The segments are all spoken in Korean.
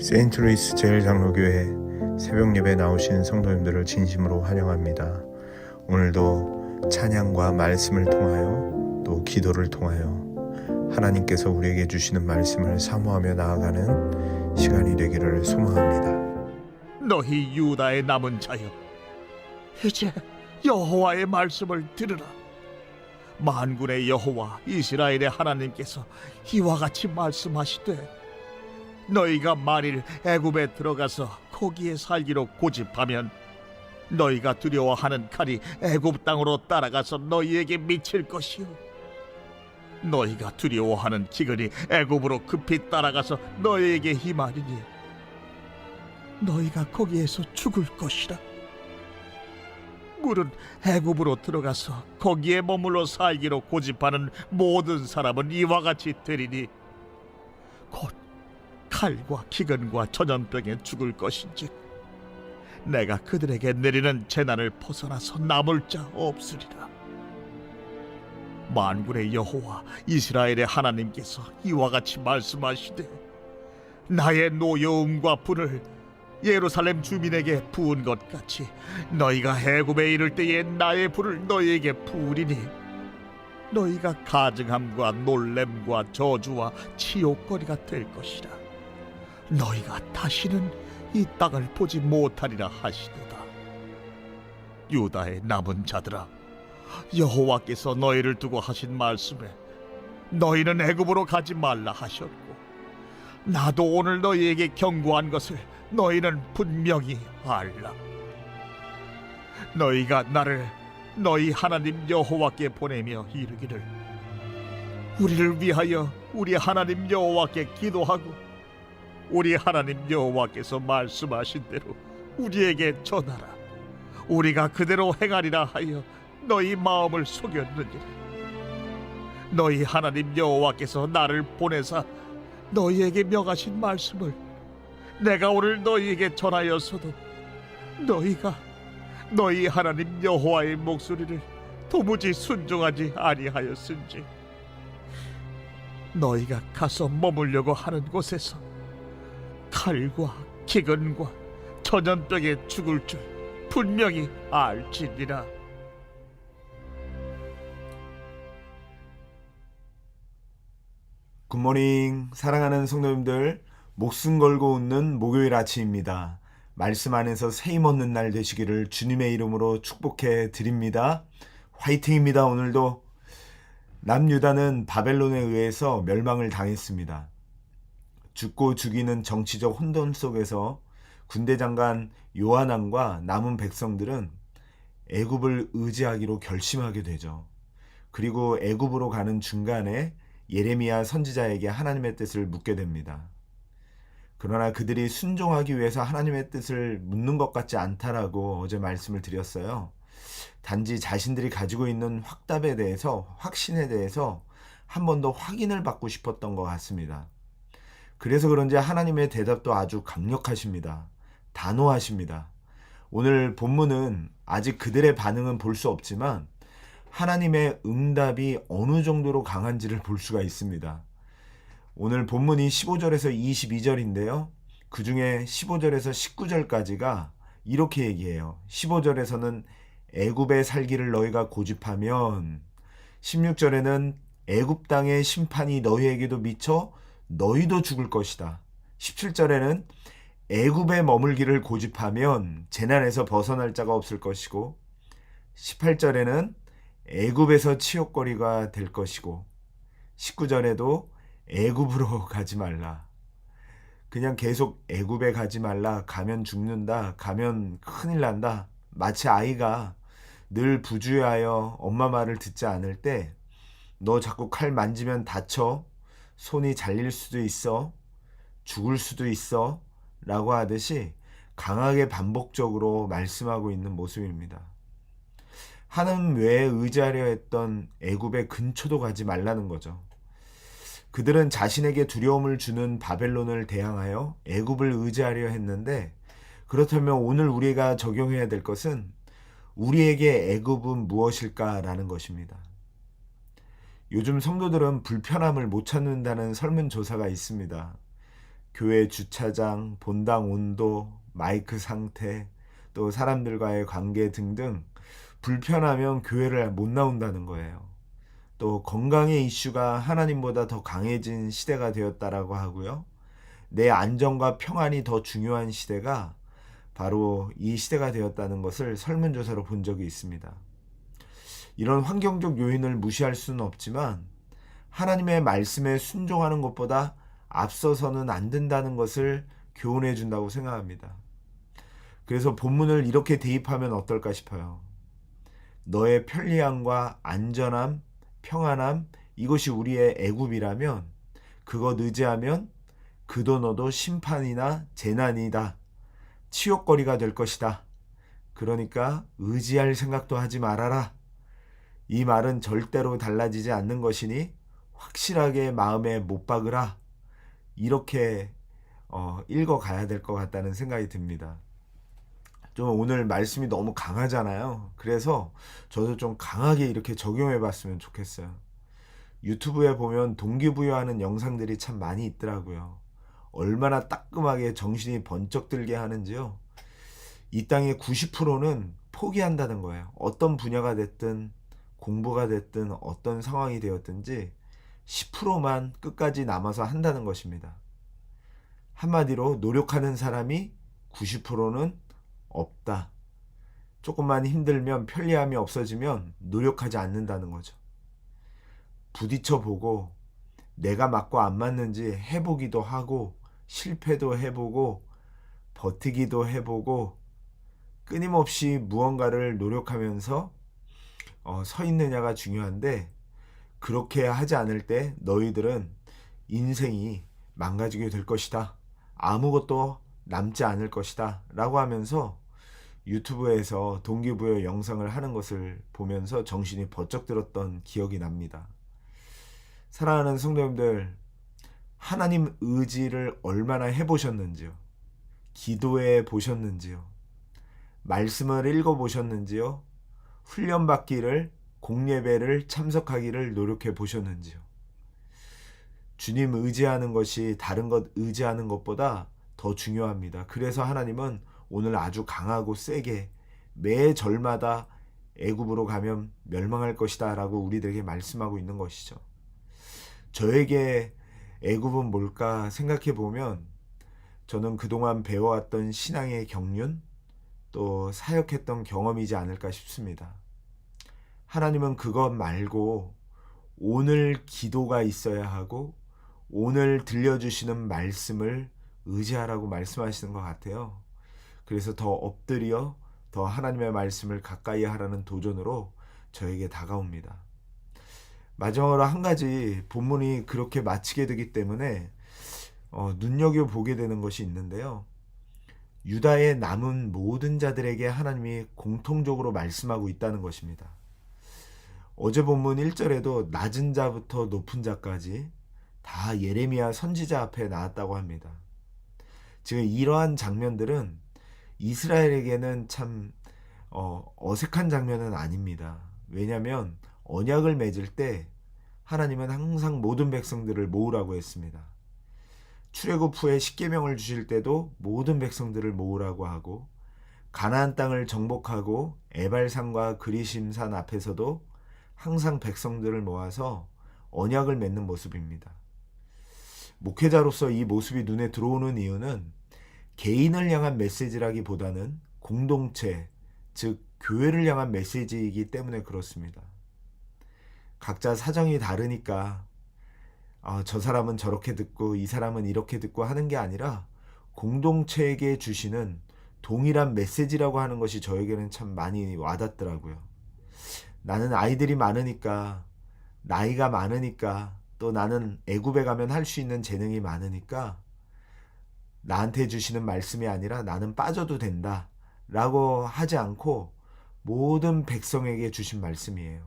세인트루이스 제일 장로교회 새벽 예배 나오신 성도님들을 진심으로 환영합니다. 오늘도 찬양과 말씀을 통하여 또 기도를 통하여 하나님께서 우리에게 주시는 말씀을 사모하며 나아가는 시간이 되기를 소망합니다. 너희 유다의 남은 자여 이제 여호와의 말씀을 들으라 만군의 여호와 이스라엘의 하나님께서 이와 같이 말씀하시되 너희가 만일 애굽에 들어가서 거기에 살기로 고집하면 너희가 두려워하는 칼이 애굽 땅으로 따라가서 너희에게 미칠 것이요 너희가 두려워하는 기근이 애굽으로 급히 따라가서 너희에게 힘하리니 너희가 거기에서 죽을 것이라. 물은 애굽으로 들어가서 거기에 머물러 살기로 고집하는 모든 사람은 이와 같이 되리니 곧 칼과 기근과 전염병에 죽을 것인즉 내가 그들에게 내리는 재난을 벗어나서 남을 자 없으리라. 만군의 여호와 이스라엘의 하나님께서 이와 같이 말씀하시되 나의 노여움과 분을 예루살렘 주민에게 부은 것 같이 너희가 해굽에 이를 때에 나의 불을 너희에게 부으리니 너희가 가증함과 놀램과 저주와 치욕거리가 될 것이라 너희가 다시는 이 땅을 보지 못하리라 하시도다 유다의 남은 자들아 여호와께서 너희를 두고 하신 말씀에 너희는 애굽으로 가지 말라 하셨고 나도 오늘 너희에게 경고한 것을 너희는 분명히 알라. 너희가 나를 너희 하나님 여호와께 보내며 이르기를 우리를 위하여 우리 하나님 여호와께 기도하고 우리 하나님 여호와께서 말씀하신 대로 우리에게 전하라. 우리가 그대로 행하리라 하여 너희 마음을 속였느니라. 너희 하나님 여호와께서 나를 보내사 너희에게 명하신 말씀을 내가 오늘 너희에게 전하였어도 너희가 너희 하나님 여호와의 목소리를 도무지 순종하지 아니하였은지 너희가 가서 머물려고 하는 곳에서 칼과 기근과 전염병에 죽을 줄 분명히 알지니라. 굿모닝 사랑하는 성도님들 목숨 걸고 웃는 목요일 아침입니다. 말씀 안에서 세임 얻는 날 되시기를 주님의 이름으로 축복해 드립니다. 화이팅입니다. 오늘도 남유다는 바벨론에 의해서 멸망을 당했습니다. 죽고 죽이는 정치적 혼돈 속에서 군대 장관 요한왕과 남은 백성들은 애굽을 의지하기로 결심하게 되죠. 그리고 애굽으로 가는 중간에 예레미야 선지자에게 하나님의 뜻을 묻게 됩니다. 그러나 그들이 순종하기 위해서 하나님의 뜻을 묻는 것 같지 않다라고 어제 말씀을 드렸어요. 단지 자신들이 가지고 있는 확답에 대해서, 확신에 대해서 한 번 더 확인을 받고 싶었던 것 같습니다. 그래서 그런지 하나님의 대답도 아주 강력하십니다. 단호하십니다. 오늘 본문은 아직 그들의 반응은 볼 수 없지만 하나님의 응답이 어느 정도로 강한지를 볼 수가 있습니다. 오늘 본문이 15절에서 22절인데요. 그 중에 15절에서 19절까지가 이렇게 얘기해요. 15절에서는 애굽에 살기를 너희가 고집하면 16절에는 애굽 땅의 심판이 너희에게도 미쳐 너희도 죽을 것이다. 17절에는 애굽에 머물기를 고집하면 재난에서 벗어날 자가 없을 것이고 18절에는 애굽에서 치욕거리가 될 것이고 19절에도 애굽으로 가지 말라. 그냥 계속 애굽에 가지 말라. 가면 죽는다. 가면 큰일 난다. 마치 아이가 늘 부주의하여 엄마 말을 듣지 않을 때 너 자꾸 칼 만지면 다쳐. 손이 잘릴 수도 있어. 죽을 수도 있어. 라고 하듯이 강하게 반복적으로 말씀하고 있는 모습입니다. 하나님 외에 의지하려 했던 애굽의 근처도 가지 말라는 거죠. 그들은 자신에게 두려움을 주는 바벨론을 대항하여 애굽을 의지하려 했는데 그렇다면 오늘 우리가 적용해야 될 것은 우리에게 애굽은 무엇일까라는 것입니다. 요즘 성도들은 불편함을 못 찾는다는 설문조사가 있습니다. 교회 주차장, 본당 온도, 마이크 상태, 또 사람들과의 관계 등등 불편하면 교회를 못 나온다는 거예요. 또 건강의 이슈가 하나님보다 더 강해진 시대가 되었다라고 하고요. 내 안정과 평안이 더 중요한 시대가 바로 이 시대가 되었다는 것을 설문조사로 본 적이 있습니다. 이런 환경적 요인을 무시할 수는 없지만 하나님의 말씀에 순종하는 것보다 앞서서는 안 된다는 것을 교훈해 준다고 생각합니다. 그래서 본문을 이렇게 대입하면 어떨까 싶어요. 너의 편리함과 안전함, 평안함, 이것이 우리의 애굽이라면 그것 의지하면 그도 너도 심판이나 재난이다. 치욕거리가 될 것이다. 그러니까 의지할 생각도 하지 말아라. 이 말은 절대로 달라지지 않는 것이니 확실하게 마음에 못 박으라. 이렇게 어, 읽어가야 될 것 같다는 생각이 듭니다. 좀 오늘 말씀이 너무 강하잖아요. 그래서 저도 좀 강하게 이렇게 적용해 봤으면 좋겠어요. 유튜브에 보면 동기부여하는 영상들이 참 많이 있더라고요. 얼마나 따끔하게 정신이 번쩍 들게 하는지요. 이 땅의 90%는 포기한다는 거예요. 어떤 분야가 됐든 공부가 됐든 어떤 상황이 되었든지 10%만 끝까지 남아서 한다는 것입니다. 한마디로 노력하는 사람이 90%는 없다. 조금만 힘들면 편리함이 없어지면 노력하지 않는다는 거죠. 부딪혀 보고 내가 맞고 안 맞는지 해보기도 하고 실패도 해보고 버티기도 해보고 끊임없이 무언가를 노력하면서 어, 서 있느냐가 중요한데 그렇게 하지 않을 때 너희들은 인생이 망가지게 될 것이다. 아무것도 남지 않을 것이다. 라고 하면서 유튜브에서 동기부여 영상을 하는 것을 보면서 정신이 번쩍 들었던 기억이 납니다. 사랑하는 성도님들, 하나님 의지를 얼마나 해보셨는지요? 기도해 보셨는지요? 말씀을 읽어 보셨는지요? 훈련받기를, 공예배를 참석하기를 노력해 보셨는지요? 주님 의지하는 것이 다른 것 의지하는 것보다 더 중요합니다. 그래서 하나님은 오늘 아주 강하고 세게 매 절마다 애굽으로 가면 멸망할 것이다라고 우리들에게 말씀하고 있는 것이죠. 저에게 애굽은 뭘까 생각해 보면 저는 그동안 배워왔던 신앙의 경륜 또 사역했던 경험이지 않을까 싶습니다. 하나님은 그것 말고 오늘 기도가 있어야 하고 오늘 들려주시는 말씀을 의지하라고 말씀하시는 것 같아요. 그래서 더 엎드려 더 하나님의 말씀을 가까이 하라는 도전으로 저에게 다가옵니다. 마지막으로 한 가지 본문이 그렇게 마치게 되기 때문에 어, 눈여겨 보게 되는 것이 있는데요. 유다의 남은 모든 자들에게 하나님이 공통적으로 말씀하고 있다는 것입니다. 어제 본문 1절에도 낮은 자부터 높은 자까지 다 예레미야 선지자 앞에 나왔다고 합니다. 지금 이러한 장면들은 이스라엘에게는 참 어, 어색한 장면은 아닙니다. 왜냐하면 언약을 맺을 때 하나님은 항상 모든 백성들을 모으라고 했습니다. 출애굽 후에 십계명을 주실 때도 모든 백성들을 모으라고 하고 가나안 땅을 정복하고 에발산과 그리심산 앞에서도 항상 백성들을 모아서 언약을 맺는 모습입니다. 목회자로서 이 모습이 눈에 들어오는 이유는 개인을 향한 메시지라기보다는 공동체, 즉 교회를 향한 메시지이기 때문에 그렇습니다. 각자 사정이 다르니까 아, 저 사람은 저렇게 듣고 이 사람은 이렇게 듣고 하는 게 아니라 공동체에게 주시는 동일한 메시지라고 하는 것이 저에게는 참 많이 와닿더라고요. 나는 아이들이 많으니까 나이가 많으니까 또 나는 애굽에 가면 할 수 있는 재능이 많으니까 나한테 주시는 말씀이 아니라 나는 빠져도 된다 라고 하지 않고 모든 백성에게 주신 말씀이에요.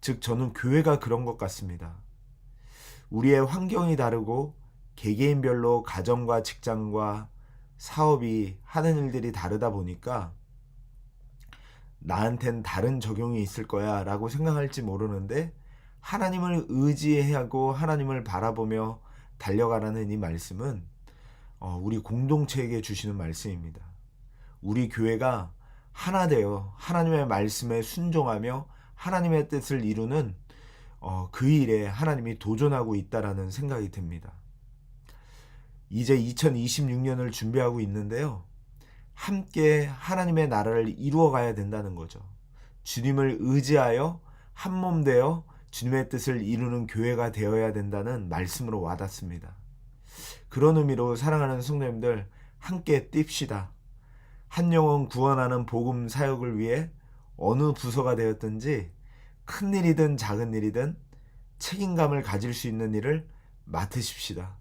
즉, 저는 교회가 그런 것 같습니다. 우리의 환경이 다르고 개개인별로 가정과 직장과 사업이 하는 일들이 다르다 보니까 나한텐 다른 적용이 있을 거야 라고 생각할지 모르는데 하나님을 의지하고 하나님을 바라보며 달려가라는 이 말씀은 어, 우리 공동체에게 주시는 말씀입니다. 우리 교회가 하나 되어 하나님의 말씀에 순종하며 하나님의 뜻을 이루는 어, 그 일에 하나님이 도전하고 있다라는 생각이 듭니다. 이제 2026년을 준비하고 있는데요. 함께 하나님의 나라를 이루어 가야 된다는 거죠. 주님을 의지하여 한 몸 되어 주님의 뜻을 이루는 교회가 되어야 된다는 말씀으로 와닿습니다. 그런 의미로 사랑하는 성도님들 함께 뜁시다. 한 영혼 구원하는 복음 사역을 위해 어느 부서가 되었든지 큰 일이든 작은 일이든 책임감을 가질 수 있는 일을 맡으십시다.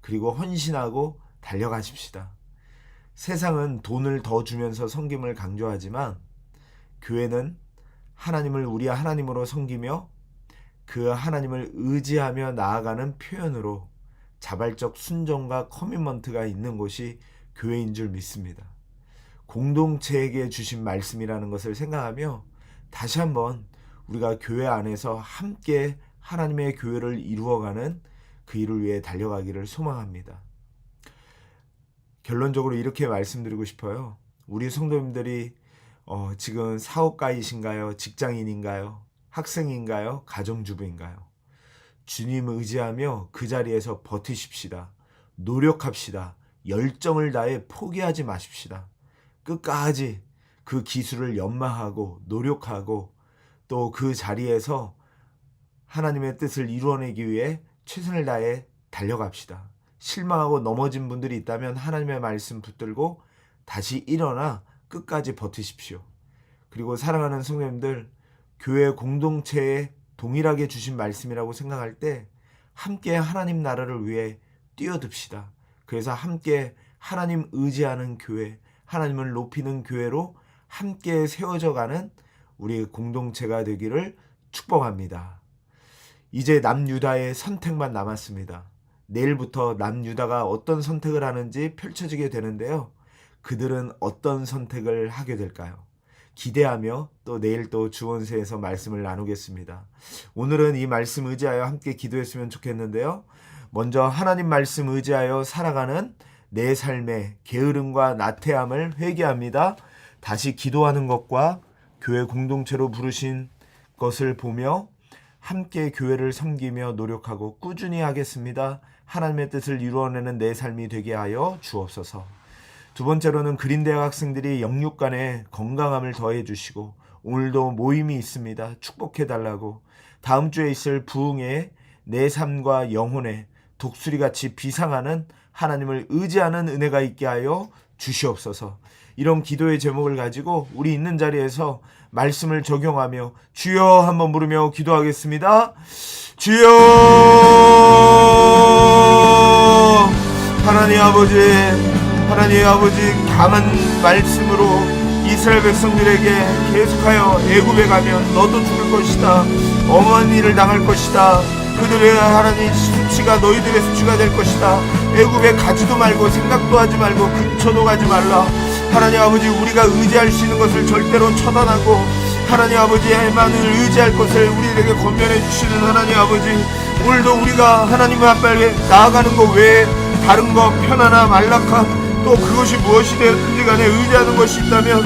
그리고 헌신하고 달려가십시다. 세상은 돈을 더 주면서 섬김을 강조하지만 교회는 하나님을 우리 하나님으로 섬기며 그 하나님을 의지하며 나아가는 표현으로 자발적 순종과 커미먼트가 있는 곳이 교회인 줄 믿습니다. 공동체에게 주신 말씀이라는 것을 생각하며 다시 한번 우리가 교회 안에서 함께 하나님의 교회를 이루어가는 그 일을 위해 달려가기를 소망합니다. 결론적으로 이렇게 말씀드리고 싶어요. 우리 성도님들이 어, 지금 사업가이신가요? 직장인인가요? 학생인가요? 가정주부인가요? 주님 의지하며 그 자리에서 버티십시다. 노력합시다. 열정을 다해 포기하지 마십시다. 끝까지 그 기술을 연마하고 노력하고 또 그 자리에서 하나님의 뜻을 이루어내기 위해 최선을 다해 달려갑시다. 실망하고 넘어진 분들이 있다면 하나님의 말씀 붙들고 다시 일어나 끝까지 버티십시오. 그리고 사랑하는 성도님들, 교회 공동체에 동일하게 주신 말씀이라고 생각할 때 함께 하나님 나라를 위해 뛰어듭시다. 그래서 함께 하나님 의지하는 교회, 하나님을 높이는 교회로 함께 세워져 가는 우리 공동체가 되기를 축복합니다. 이제 남유다의 선택만 남았습니다. 내일부터 남유다가 어떤 선택을 하는지 펼쳐지게 되는데요. 그들은 어떤 선택을 하게 될까요? 기대하며 또 내일 또 주원세에서 말씀을 나누겠습니다. 오늘은 이 말씀 의지하여 함께 기도했으면 좋겠는데요. 먼저 하나님 말씀 의지하여 살아가는 내 삶의 게으름과 나태함을 회개합니다. 다시 기도하는 것과 교회 공동체로 부르신 것을 보며 함께 교회를 섬기며 노력하고 꾸준히 하겠습니다. 하나님의 뜻을 이루어내는 내 삶이 되게 하여 주옵소서. 두 번째로는 그린대학 학생들이 영육 간에 건강함을 더해 주시고 오늘도 모임이 있습니다. 축복해 달라고 다음 주에 있을 부흥에 내 삶과 영혼에 독수리 같이 비상하는 하나님을 의지하는 은혜가 있게 하여 주시옵소서. 이런 기도의 제목을 가지고 우리 있는 자리에서 말씀을 적용하며 주여 한번 부르며 기도하겠습니다. 주여 하나님 아버지 하나님 아버지 강한 말씀으로 이스라엘 백성들에게 계속하여 애굽에 가면 너도 죽을 것이다. 엄한 일을 당할 것이다. 그들의 하나님 수치가 너희들의 수치가 될 것이다. 애굽에 가지도 말고 생각도 하지 말고 근처도 가지 말라. 하나님 아버지 우리가 의지할 수 있는 것을 절대로 처단하고 하나님 아버지에만을 의지할 것을 우리에게 권면해 주시는 하나님 아버지 오늘도 우리가 하나님 앞에 나아가는 것 외에 다른 것 편하나 말락함 또 그것이 무엇이 되었든지 간에 의지하는 것이 있다면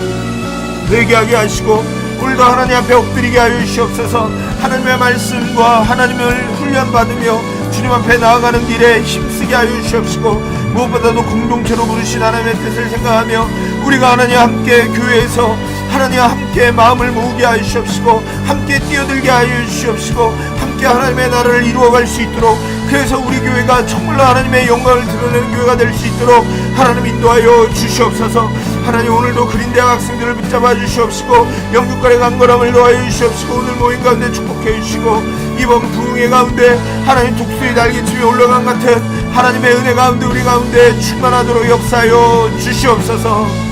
회개하게 하시고 오늘도 하나님 앞에 엎드리게 하여 주시옵소서. 하나님의 말씀과 하나님을 훈련받으며 주님 앞에 나아가는 길에 힘쓰게 하여 주시옵시고 무엇보다도 공동체로 부르신 하나님의 뜻을 생각하며 우리가 하나님 함께 교회에서 하나님과 함께 마음을 모으게 하여 주시옵시고 함께 뛰어들게 하여 주시옵시고 함께 하나님의 나라를 이루어갈 수 있도록 그래서 우리 교회가 정말로 하나님의 영광을 드러내는 교회가 될 수 있도록 하나님 인도하여 주시옵소서. 하나님 오늘도 그린대학 학생들을 붙잡아 주시옵시고 영국간의 강건함을 더하여 주시옵시고 오늘 모임 가운데 축복해 주시고 이번 부흥회 가운데 하나님 독수리 날개침이 올라간 같은 하나님의 은혜 가운데 우리 가운데 충만하도록 역사하여 주시옵소서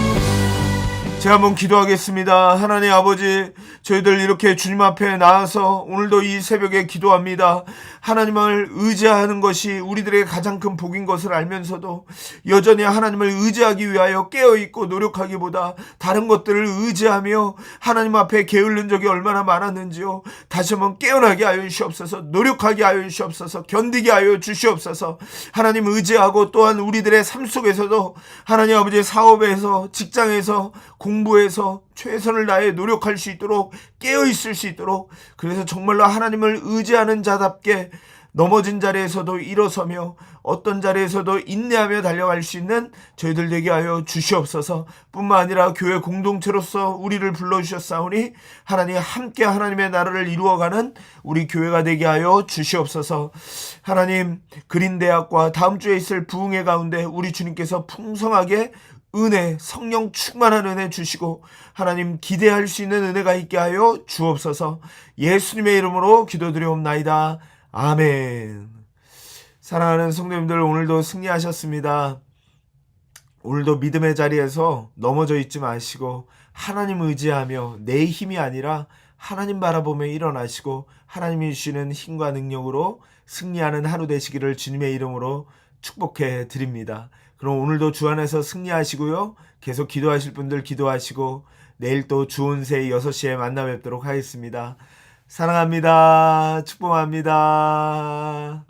제가 한번 기도하겠습니다. 하나님 아버지, 저희들 이렇게 주님 앞에 나와서 오늘도 이 새벽에 기도합니다. 하나님을 의지하는 것이 우리들에게 가장 큰 복인 것을 알면서도 여전히 하나님을 의지하기 위하여 깨어있고 노력하기보다 다른 것들을 의지하며 하나님 앞에 게을른 적이 얼마나 많았는지요. 다시 한번 깨어나게 하여 주시옵소서, 노력하게 하여 주시옵소서, 견디게 하여 주시옵소서, 하나님 의지하고 또한 우리들의 삶 속에서도 하나님 아버지 사업에서, 직장에서, 공부에서 최선을 다해 노력할 수 있도록 깨어 있을 수 있도록 그래서 정말로 하나님을 의지하는 자답게 넘어진 자리에서도 일어서며 어떤 자리에서도 인내하며 달려갈 수 있는 저희들 되게 하여 주시옵소서 뿐만 아니라 교회 공동체로서 우리를 불러주셨사오니 하나님 함께 하나님의 나라를 이루어가는 우리 교회가 되게 하여 주시옵소서 하나님 그린대학과 다음 주에 있을 부흥회 가운데 우리 주님께서 풍성하게 은혜, 성령 충만한 은혜 주시고 하나님 기대할 수 있는 은혜가 있게 하여 주옵소서. 예수님의 이름으로 기도드리옵나이다. 아멘. 사랑하는 성도님들 오늘도 승리하셨습니다. 오늘도 믿음의 자리에서 넘어져 있지 마시고 하나님 의지하며 내 힘이 아니라 하나님 바라보며 일어나시고 하나님이 주시는 힘과 능력으로 승리하는 하루 되시기를 주님의 이름으로 축복해 드립니다. 그럼 오늘도 주 안에서 승리하시고요. 계속 기도하실 분들 기도하시고 내일 또 좋은 새 6시에 만나 뵙도록 하겠습니다. 사랑합니다. 축복합니다.